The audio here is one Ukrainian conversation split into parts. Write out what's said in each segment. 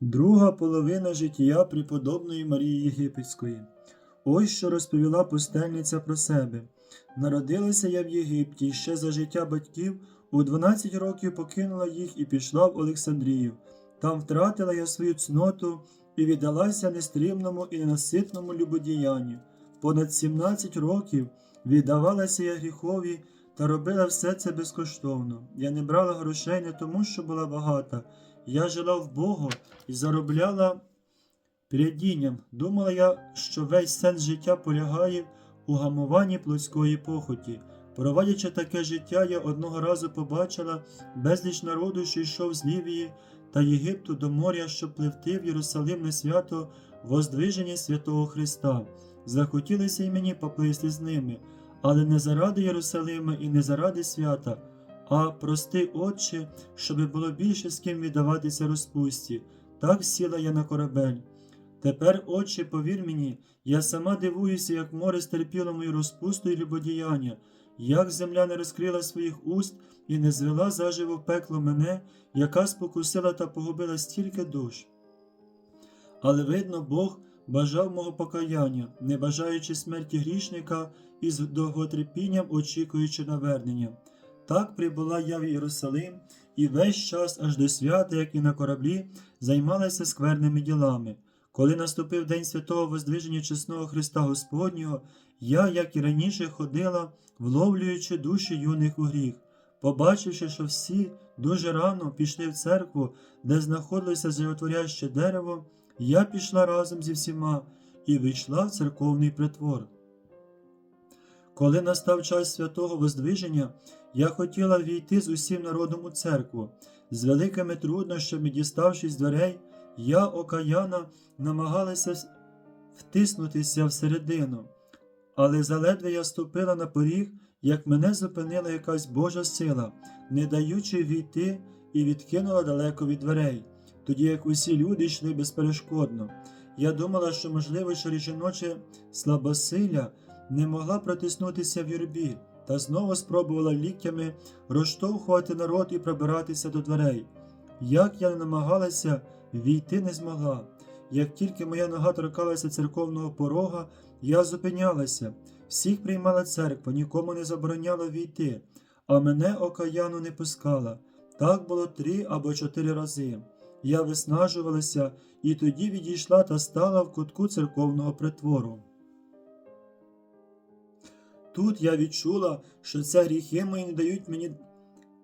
Друга половина життя преподобної Марії Єгипетської. Ось що розповіла пустельниця про себе. Народилася я в Єгипті і ще за життя батьків у 12 років покинула їх і пішла в Олександрію. Там втратила я свою цноту і віддалася нестримному і ненаситному любодіянню. Понад 17 років віддавалася я гріхові та робила все це безкоштовно. Я не брала грошей не тому, що була багата. Я жила в Богу і заробляла передінням. Думала я, що весь сенс життя полягає у гамуванні плотської похоті. Проводячи таке життя, я одного разу побачила безліч народу, що йшов з Лівії та Єгипту до моря, щоб пливти в Єрусалим на свято Воздвиження святого Христа. Захотілося й мені поплисти з ними, але не заради Єрусалима і не заради свята, а прости, Отче, щоби було більше з ким віддаватися розпусті. Так сіла я на корабель. Тепер, Отче, повір мені, я сама дивуюся, як море стерпіло мою розпусту і любодіяння, як земля не розкрила своїх уст і не звела заживо пекло мене, яка спокусила та погубила стільки душ. Але видно, Бог бажав мого покаяння, не бажаючи смерті грішника і з довготерпінням очікуючи навернення. Так прибула я в Єрусалим і весь час аж до свята, як і на кораблі, займалася скверними ділами. Коли наступив день святого Воздвиження чесного Христа Господнього, я, як і раніше, ходила, вловлюючи душі юних у гріх. Побачивши, що всі дуже рано пішли в церкву, де знаходилося животворяще дерево, я пішла разом зі всіма і вийшла в церковний притвор. Коли настав час святого Воздвиження, я хотіла війти з усім народом у церкву. З великими труднощами, діставшись дверей, я, окаяна, намагалася втиснутися всередину. Але заледве я ступила на поріг, як мене зупинила якась Божа сила, не даючи війти, і відкинула далеко від дверей, тоді як усі люди йшли безперешкодно. Я думала, що, можливо, через жіноче слабосилля не могла протиснутися в юрбі, та знову спробувала ліктями розштовхувати народ і пробиратися до дверей. Як я не намагалася, війти не змогла. Як тільки моя нога торкалася церковного порога, я зупинялася, всіх приймала церква, нікому не забороняла війти, а мене окаяну не пускала. Так було три або чотири рази. Я виснажувалася і тоді відійшла та стала в кутку церковного притвору. Тут я відчула, що це гріхи мої не дають мені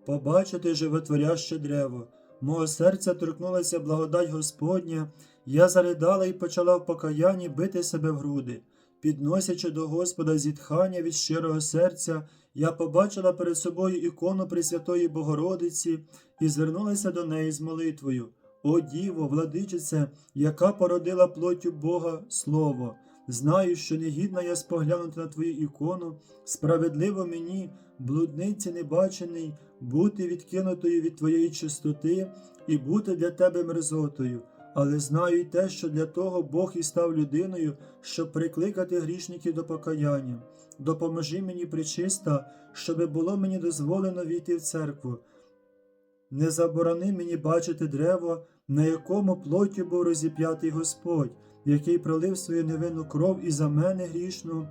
побачити животворяще древо. Мого серця торкнулася благодать Господня, я заридала і почала в покаянні бити себе в груди. Підносячи до Господа зітхання від щирого серця, я побачила перед собою ікону Пресвятої Богородиці і звернулася до неї з молитвою. О Діво, владичице, яка породила плоттю Бога Слово. Знаю, що негідна я споглянути на твою ікону, справедливо мені, блудниці небачений, бути відкинутою від твоєї чистоти і бути для тебе мерзотою. Але знаю й те, що для того Бог і став людиною, щоб прикликати грішників до покаяння. Допоможи мені, причиста, щоби було мені дозволено війти в церкву. Не заборони мені бачити древо, на якому плоттю був розіп'ятий Господь, який пролив свою невинну кров і за мене грішну,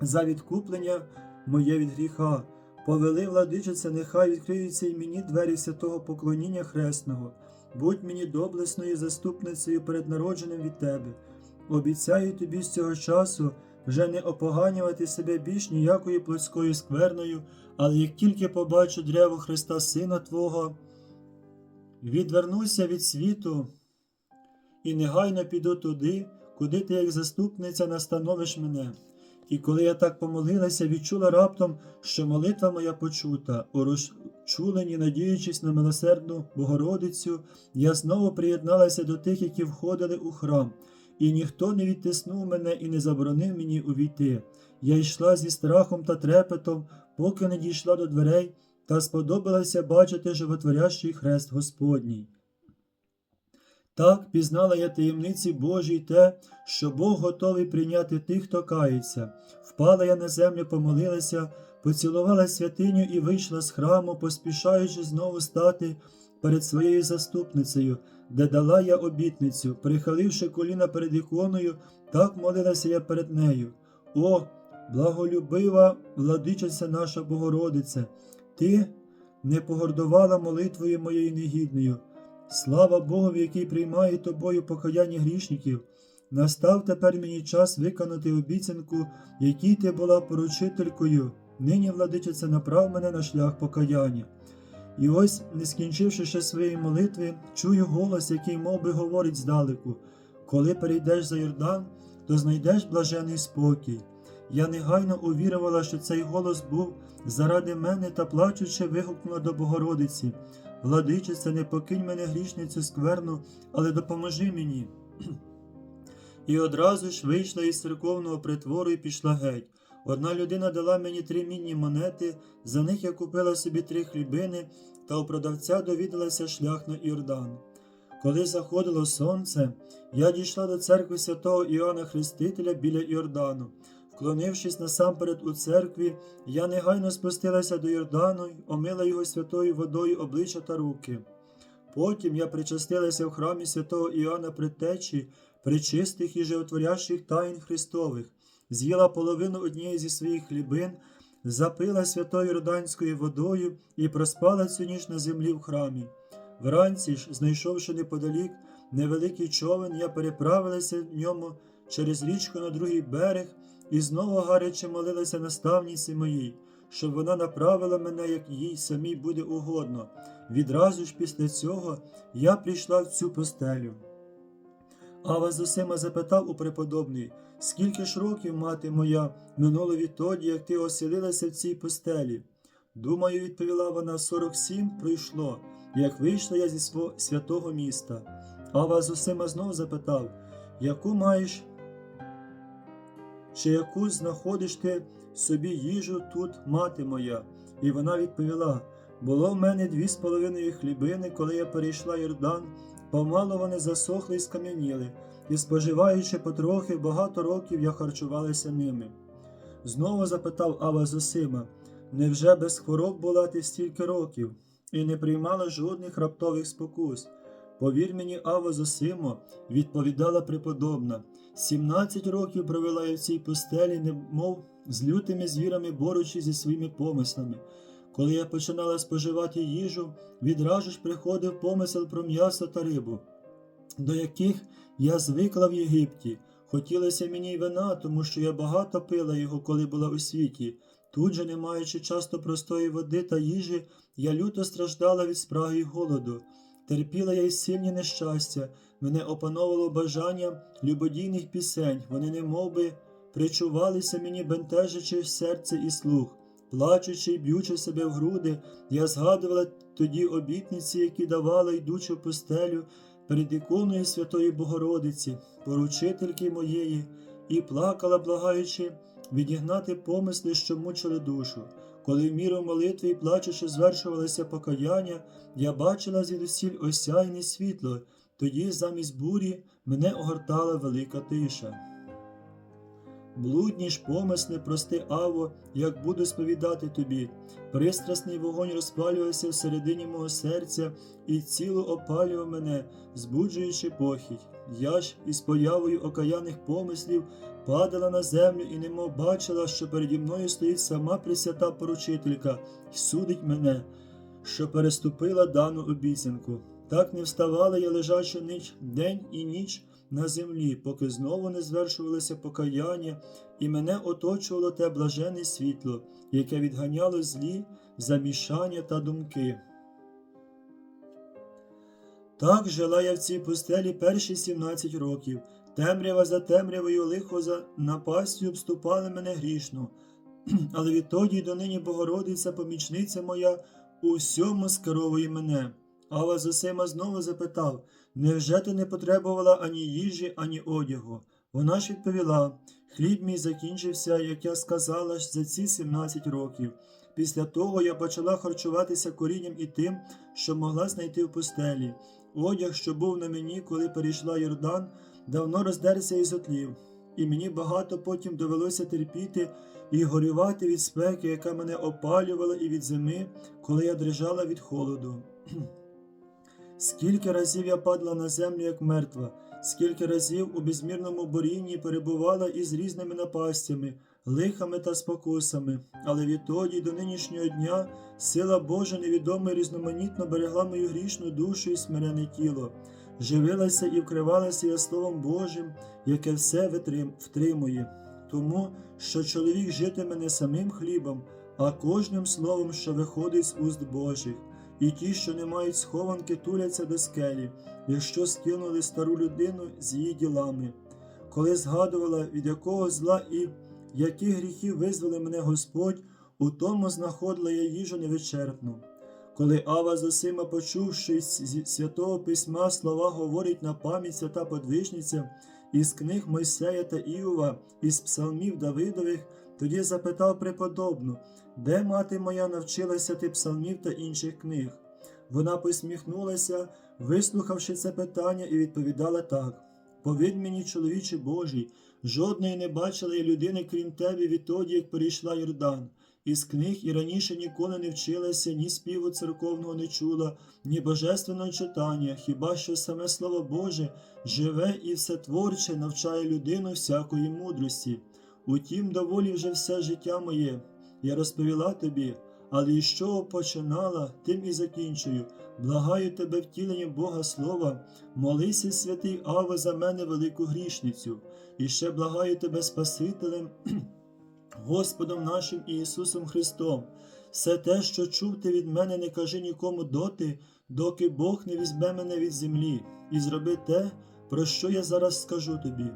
за відкуплення моє від гріха. Повели, владичице, нехай відкриються й мені двері святого поклоніння хресного. Будь мені доблесною заступницею перед народженим від тебе. Обіцяю тобі з цього часу вже не опоганювати себе більш ніякою плотською скверною, але як тільки побачу древо Христа Сина Твого, відвернуся від світу і негайно піду туди, куди ти, як заступниця, настановиш мене. І коли я так помолилася, відчула раптом, що молитва моя почута, у розчуленні, надіючись на милосердну Богородицю, я знову приєдналася до тих, які входили у храм, і ніхто не відтиснув мене і не заборонив мені увійти. Я йшла зі страхом та трепетом, поки не дійшла до дверей, та сподобалася бачити животворящий хрест Господній. Так пізнала я таємниці Божі й те, що Бог готовий прийняти тих, хто кається. Впала я на землю, помолилася, поцілувала святиню і вийшла з храму, поспішаючи знову стати перед своєю заступницею, де дала я обітницю, прихиливши коліна перед іконою, так молилася я перед нею. О, благолюбива владичиця наша Богородице, ти не погордувала молитвою моєю негідною. Слава Богові, який приймає тобою покаяння грішників. Настав тепер мені час виконати обіцянку, якій ти була поручителькою. Нині, владичице, направ мене на шлях покаяння. І ось, не скінчивши ще своєї молитви, чую голос, який мов би, говорить здалеку коли перейдеш за Йордан, то знайдеш блажений спокій. Я негайно увірувала, що цей голос був заради мене та плачучи, вигукнула до Богородиці. Владичице, не покинь мене грішницю скверну, але допоможи мені. І одразу ж вийшла із церковного притвору і пішла геть. Одна людина дала мені три мінні монети, за них я купила собі три хлібини, та у продавця довідалася шлях на Іордан. Коли заходило сонце, я дійшла до церкви святого Іоанна Хрестителя біля Іордану. Вклонившись насамперед у церкві, я негайно спустилася до Йордану й омила його святою водою обличчя та руки. Потім я причастилася в храмі святого Іоанна Предтечі, причистих і животворящих таїн Христових, з'їла половину однієї зі своїх хлібин, запила святою Йорданською водою і проспала цю ніч на землі в храмі. Вранці ж, знайшовши неподалік невеликий човен, я переправилася в ньому через річку на другий берег і знову гаряче молилася наставниці моїй, щоб вона направила мене, як їй самій буде угодно. Відразу ж після цього я прийшла в цю постелю. Ава з запитав у преподобний, скільки ж років, мати моя, минуло відтоді, як ти оселилася в цій постелі? Думаю, відповіла вона, сорок сім пройшло, як вийшла я зі свого святого міста. Ава з усіма знов запитав, яку маєш, чи яку знаходиш ти собі їжу тут, мати моя? І вона відповіла: було в мене дві з половиною хлібини, коли я перейшла Йордан, помало вони засохли і скам'яніли, і, споживаючи потрохи, багато років я харчувалася ними. Знову запитав Ава Зосима, невже без хвороб була ти стільки років, і не приймала жодних раптових спокус? Повір мені, Ава Зосимо, відповідала преподобна, сімнадцять років провела я в цій постелі, немов з лютими звірами борючи зі своїми помислами. Коли я починала споживати їжу, відразу ж приходив помисел про м'ясо та рибу, до яких я звикла в Єгипті. Хотілося мені й вина, тому що я багато пила його, коли була у світі. Тут же, не маючи часто простої води та їжі, я люто страждала від спраги й голоду. Терпіла я й сильні нещастя, мене опановало бажання любодійних пісень, вони не би причувалися мені, бентежачи серце і слух. Плачучи й б'ючи себе в груди, я згадувала тоді обітниці, які давала, йдучи в постелю перед іконою Святої Богородиці, поручительки моєї, і плакала, благаючи відігнати помисли, що мучили душу. Коли міру молитви і плачучи звершувалося покаяння, я бачила звідусіль осяйне світло, тоді замість бурі мене огортала велика тиша. Блудні ж помисли, прости, Аво, як буду сповідати тобі. Пристрасний вогонь розпалювався всередині мого серця і ціло опалював мене, збуджуючи похідь. Я ж із появою окаяних помислів падала на землю і немов бачила, що переді мною стоїть сама пресвята поручителька і судить мене, що переступила дану обіцянку. Так не вставала я лежачи ніч, день і ніч на землі, поки знову не звершувалося покаяння, і мене оточувало те блажене світло, яке відганяло злі, замішання та думки. Так жила я в цій пустелі перші 17 років. Темрява за темрявою, лихо за напастю обступали мене грішно. Але відтоді й донині Богородиця, помічниця моя, у всьому скеровує мене. Ава Зосима знову запитав Невже ти не потребувала ані їжі, ані одягу? Вона ж відповіла хліб мій закінчився, як я сказала, за ці 17 років. Після того я почала харчуватися корінням і тим, що могла знайти в пустелі. Одяг, що був на мені, коли перейшла Йордан, давно роздерся і зотлів, і мені багато потім довелося терпіти і горювати від спеки, яка мене опалювала, і від зими, коли я дрижала від холоду. Скільки разів я падала на землю, як мертва, скільки разів у безмірному борінні перебувала із різними напастями, лихами та спокусами, але відтоді до нинішнього дня сила Божа невідома і різноманітно берегла мою грішну душу і смирене тіло, живилася і вкривалася я Словом Божим, яке все втримує, тому що чоловік житиме не самим хлібом, а кожним словом, що виходить з уст Божих. І ті, що не мають схованки, туляться до скелі, якщо скинули стару людину з її ділами. Коли згадувала, від якого зла і яких гріхів визвали мене Господь, у тому знаходила я їжу невичерпну. Коли Ава Зосима почув, що із зі святого письма слова говорить на пам'ять свята подвижниця, із книг Мойсея та Іова, із псалмів Давидових, тоді запитав преподобну, де мати моя навчилася ти псалмів та інших книг? Вона посміхнулася, вислухавши це питання, і відповідала так: Повідь мені, чоловіче Божий, жодної не бачила я людини, крім тебе, відтоді, як перейшла Йордан. Із книг і раніше ніколи не вчилася, ні співу церковного не чула, ні божественного читання, хіба що саме Слово Боже живе і всетворче навчає людину всякої мудрості. Утім, доволі вже все життя моє. Я розповіла тобі, але із чого починала, тим і закінчую. Благаю тебе втілення Бога Слова, молися, святий Аве, за мене велику грішницю, і ще благаю тебе Спасителем, Господом нашим Ісусом Христом. Все те, що чув ти від мене, не кажи нікому доти, доки Бог не візьме мене від землі, і зроби те, про що я зараз скажу тобі.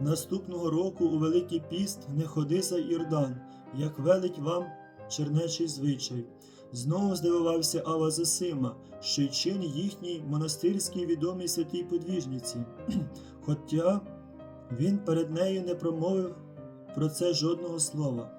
Наступного року у Великий піст не ходи за Ірдан, як велить вам чернечий звичай. Знову здивувався Ава Зосима, що й чин їхній монастирській відомій святій подвіжниці. Хоча він перед нею не промовив про це жодного слова.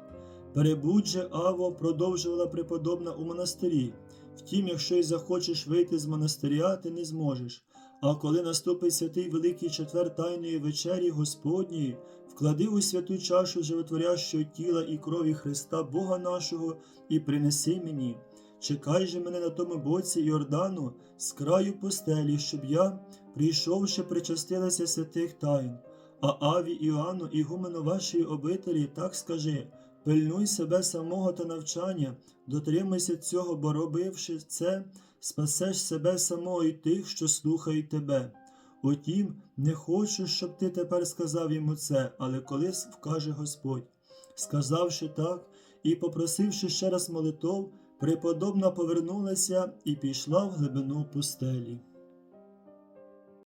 Перебудь же, Аво, продовжувала преподобна у монастирі. Втім, якщо й захочеш вийти з монастиря, ти не зможеш. А коли наступить святий Великий четвер Тайної вечері Господньої, вклади у святу чашу животворящого тіла і крові Христа Бога нашого, і принеси мені. Чекай же мене на тому боці Йордану з краю пустелі, щоб я, прийшовши, причастилася святих тайн. А Аві Іоанну, ігумену вашої обителі, так скажи: пильнуй себе самого та навчання, дотримуйся цього, бо робивши це, спасеш себе самого і тих, що слухають тебе. Утім, не хочу, щоб ти тепер сказав йому це, але колись вкаже Господь. Сказавши так і попросивши ще раз молитов, преподобна повернулася і пішла в глибину пустелі.